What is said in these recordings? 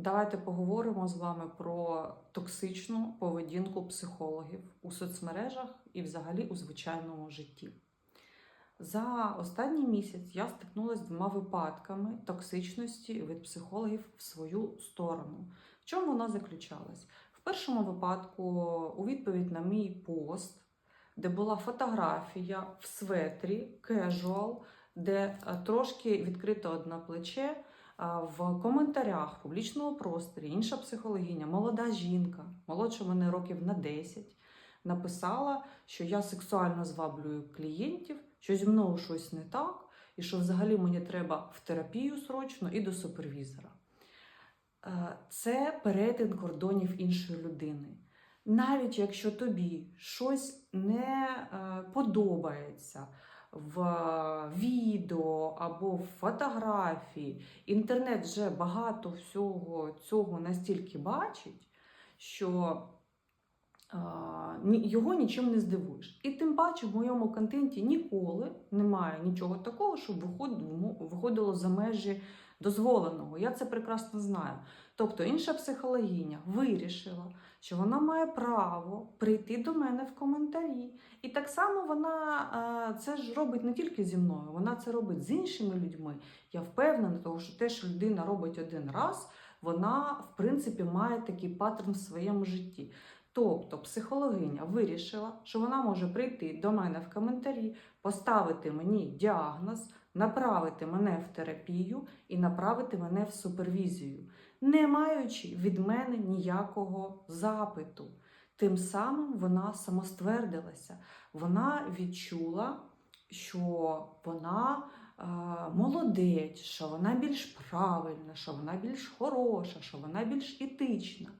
Давайте поговоримо з вами про токсичну поведінку психологів у соцмережах і взагалі у звичайному житті. За останній місяць я стикнулася з двома випадками токсичності від психологів в свою сторону. В чому вона заключалась? В першому випадку, у відповідь на мій пост, де була фотографія в светрі, кежуал, де е, трошки відкрито одне плече. В коментарях в публічному просторі інша психологиня, молода жінка, молодша мене років на 10, написала, що я сексуально зваблюю клієнтів, що зі мною щось не так, і що взагалі мені треба в терапію срочно і до супервізора. Е, Це перетин кордонів іншої людини. Навіть якщо тобі щось не е, подобається в відео або в фотографії, інтернет вже багато всього цього настільки бачить, що його нічим не здивуєш. І тим паче в моєму контенті ніколи немає нічого такого, щоб виходило за межі дозволеного. Я це прекрасно знаю. Тобто інша психологиня вирішила, що вона має право прийти до мене в коментарі. І так само вона е, це ж робить не тільки зі мною, вона це робить з іншими людьми. Я впевнена, тому що те, що людина робить один раз, вона в принципі має такий паттерн в своєму житті. Тобто психологиня вирішила, що вона може прийти до мене в коментарі, поставити мені діагноз, направити мене в терапію і направити мене в супервізію, не маючи від мене ніякого запиту. Тим самим вона самоствердилася, вона відчула, що вона е, молодець, що вона більш правильна, що вона більш хороша, що вона більш етична.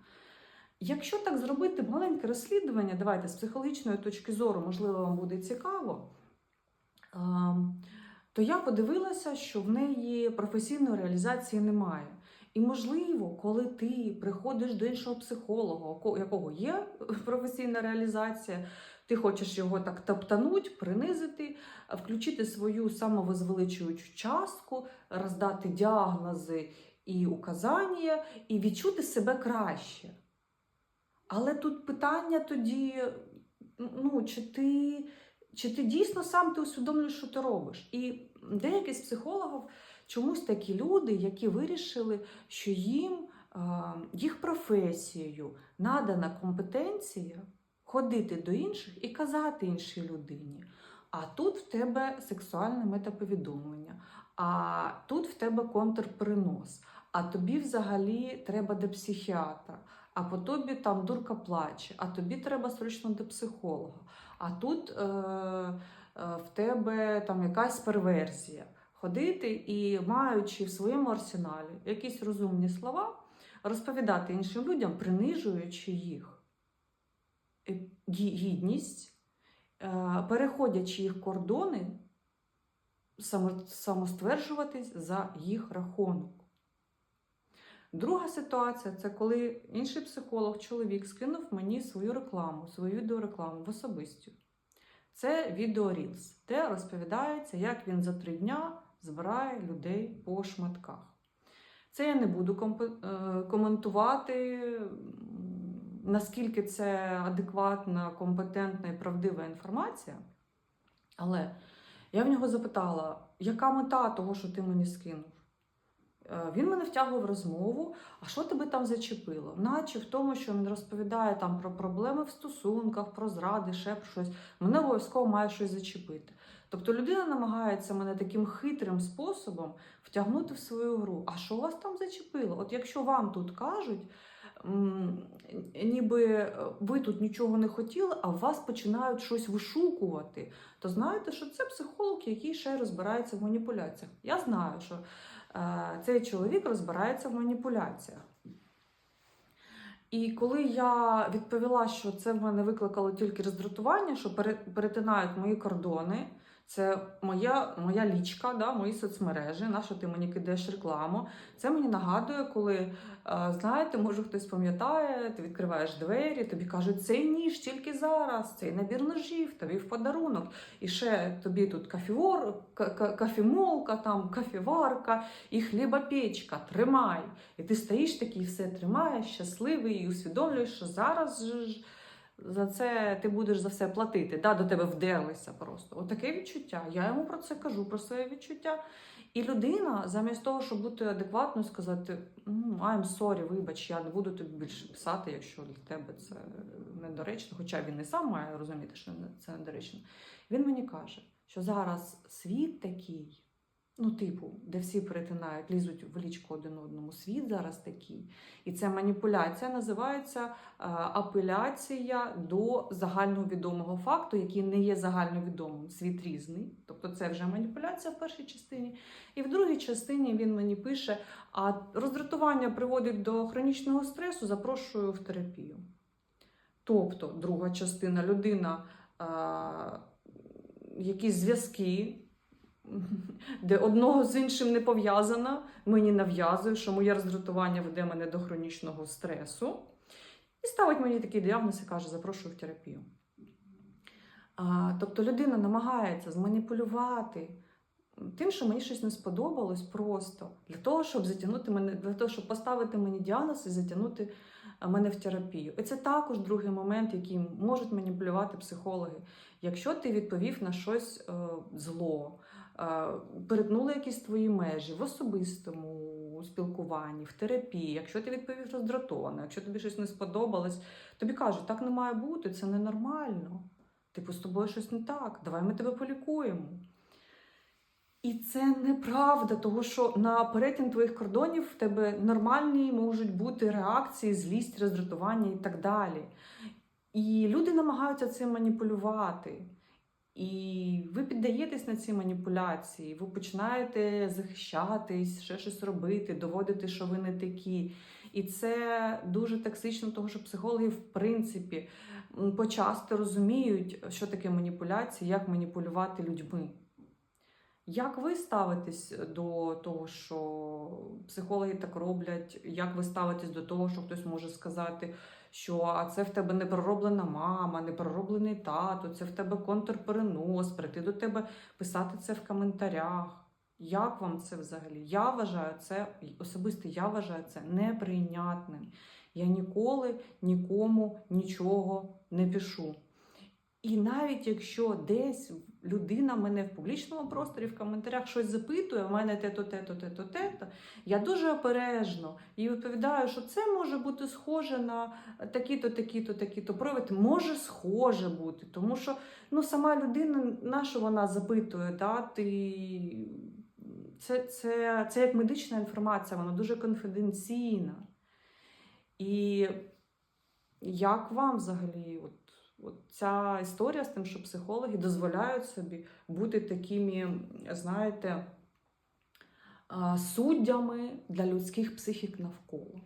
Якщо так зробити маленьке розслідування, давайте з психологічної точки зору, можливо, вам буде цікаво, ем, то я подивилася, що в неї професійної реалізації немає. І, можливо, коли ти приходиш до іншого психолога, у якого є професійна реалізація, ти хочеш його так топтануть, принизити, включити свою самовизвеличуючу частку, роздати діагнози і указання, і відчути себе краще. Але тут питання тоді: ну, чи ти, чи ти дійсно сам ти усвідомлюєш, що ти робиш? І деякі з психологів чомусь такі люди, які вирішили, що їм їх професією надана компетенція ходити до інших і казати іншій людині. А тут в тебе сексуальне метаповідомлення, а тут в тебе контрперенос, а тобі взагалі треба до психіатра, а по тобі там дурка плаче, а тобі треба срочно до психолога. А тут е, е, в тебе там якась перверсія. Ходити і маючи в своєму арсеналі якісь розумні слова, розповідати іншим людям, принижуючи їх е, гідність, е, переходячи їх кордони, самостверджуватись за їх рахунок. Друга ситуація це коли інший психолог, чоловік, скинув мені свою рекламу, свою відеорекламу в особисті. Це відео де розповідається, як він за три дня збирає людей по шматках. Це я не буду е, коментувати, наскільки це адекватна, компетентна і правдива інформація. Але я в нього запитала, яка мета того, що ти мені скинув? Е, Він мене втягував в розмову, а що тебе там зачепило? Наче в тому, що він розповідає там про проблеми в стосунках, про зради, ще про щось. Мене обов'язково має щось зачепити. Тобто людина намагається мене таким хитрим способом втягнути в свою гру. А що вас там зачепило? От якщо вам тут кажуть, ніби е, ви тут нічого не хотіли, а вас починають щось вишукувати, то знаєте, що це психолог, який ще розбирається в маніпуляціях. Я знаю, що цей чоловік розбирається в маніпуляціях. І коли я відповіла, що це в мене викликало тільки роздратування, що пере- перетинають мої кордони, Це моя, моя лічка, да, мої соцмережі, на що ти мені кидаєш рекламу. Це мені нагадує, коли, е, знаєте, може хтось пам'ятає, ти відкриваєш двері, тобі кажуть, цей ніж тільки зараз, цей набір ножів, тобі в подарунок. І ще тобі тут кафівор, ка- ка- там, кафіварка і хлібопечка, тримай. І ти стоїш такий, все тримаєш, щасливий, і усвідомлюєш, що зараз ж за це ти будеш за все платити. Да, до тебе вдерлися просто. Отаке відчуття. Я йому про це кажу, про своє відчуття. І людина, замість того, щоб бути адекватною, сказати «М, I'm sorry, вибач, я не буду тобі більше писати, якщо для тебе це недоречно. Хоча він і сам має розуміти, що це недоречно. Він мені каже, що зараз світ такий, ну, типу, де всі перетинають, лізуть в лічку один одному. Світ зараз такий. І ця маніпуляція називається е, апеляція до загальновідомого факту, який не є загальновідомим. Світ різний. Тобто це вже маніпуляція в першій частині. І в другій частині він мені пише: а роздратування приводить до хронічного стресу, запрошую в терапію. Тобто, друга частина людина, е, якісь зв'язки, де одного з іншим не пов'язано, мені нав'язує, що моє роздратування веде мене до хронічного стресу. І ставить мені такий діагноз і каже, запрошую в терапію. А, тобто людина намагається зманіпулювати тим, що мені щось не сподобалось просто для того, щоб затягнути мене, для того, щоб поставити мені діагноз і затягнути мене в терапію. І це також другий момент, який можуть маніпулювати психологи. Якщо ти відповів на щось е, зло, перетнули якісь твої межі в особистому спілкуванні, в терапії, якщо ти відповів роздратовано, якщо тобі щось не сподобалось, тобі кажуть, так не має бути, це ненормально. Типу, з тобою щось не так, давай ми тебе полікуємо. І це неправда, тому що на перетин твоїх кордонів в тебе нормальні можуть бути реакції, злість, роздратування і так далі. І люди намагаються цим маніпулювати. І ви піддаєтесь на ці маніпуляції, ви починаєте захищатись, ще щось робити, доводити, що ви не такі. І це дуже токсично, тому що психологи, в принципі, почасти розуміють, що таке маніпуляція, як маніпулювати людьми. Як ви ставитесь до того, що психологи так роблять? Як ви ставитесь до того, що хтось може сказати, що а це в тебе не пророблена мама, не пророблений тато, це в тебе контрперенос, прийти до тебе, писати це в коментарях? Як вам це взагалі? Я вважаю це особисто я вважаю це неприйнятним. Я ніколи нікому нічого не пишу. І навіть якщо десь людина мене в публічному просторі в коментарях щось запитує, в мене те-то, те-то, те-то, те-то, я дуже обережно і відповідаю, що це може бути схоже на такі-то, такі-то, такі-то прояви. Може схоже бути, тому що ну, сама людина, на що вона запитує, да, ти... це, це, це як медична інформація, вона дуже конфіденційна. І як вам взагалі? От, От ця історія з тим, що психологи дозволяють собі бути такими, знаєте, суддями для людських психік навколо.